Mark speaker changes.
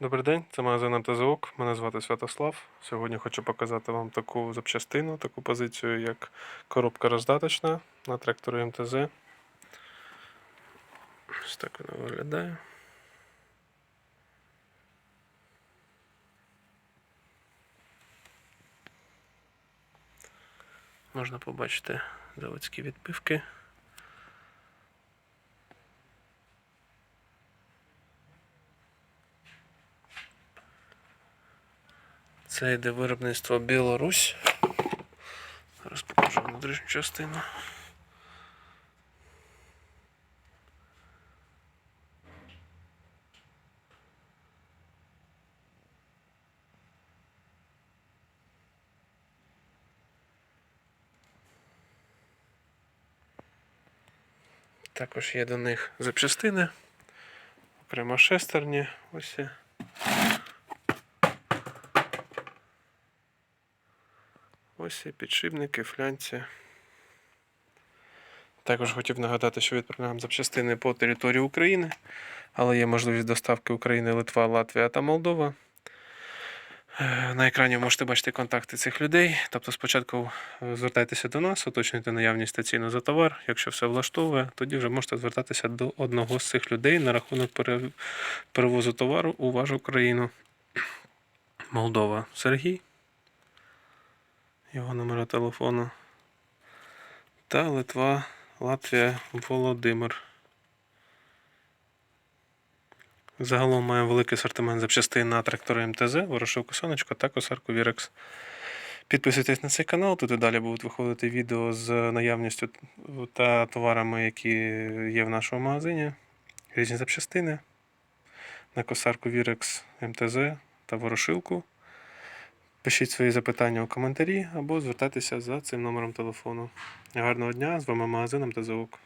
Speaker 1: Добрий день, це магазин МТЗОК. Мене звати Святослав. Сьогодні хочу показати вам таку запчастину, таку позицію, як коробка роздаточна на тракторі МТЗ. Ось так вона виглядає. Можна побачити заводські відбивки. Це йде виробництво Білорусь. Зараз покажу внутрішню частину. Також є до них запчастини, окремо шестерні. Ось. Ось і підшипники, флянці. Також хотів нагадати, що відправляємо запчастини по території України, але є можливість доставки України, Литва, Латвія та Молдова. Е, На екрані можете бачити контакти цих людей. Тобто спочатку е, звертайтеся до нас, уточнюйте наявність та ціну за товар. Якщо все влаштовує, тоді вже можете звертатися до одного з цих людей на рахунок перевозу товару у вашу країну. Молдова Сергій його номера телефону. Та Литва, Латвія, Володимир. Загалом має великий асортимент запчастин на трактори МТЗ, ворошилку сонечко та косарку Вірекс. Підписуйтесь на цей канал, тут і далі будуть виходити відео з наявністю та товарами, які є в нашому магазині. Різні запчастини на косарку Вірекс МТЗ та ворошилку. Пишіть свої запитання у коментарі або звертайтеся за цим номером телефону. Гарного дня! З вами магазин та ОК.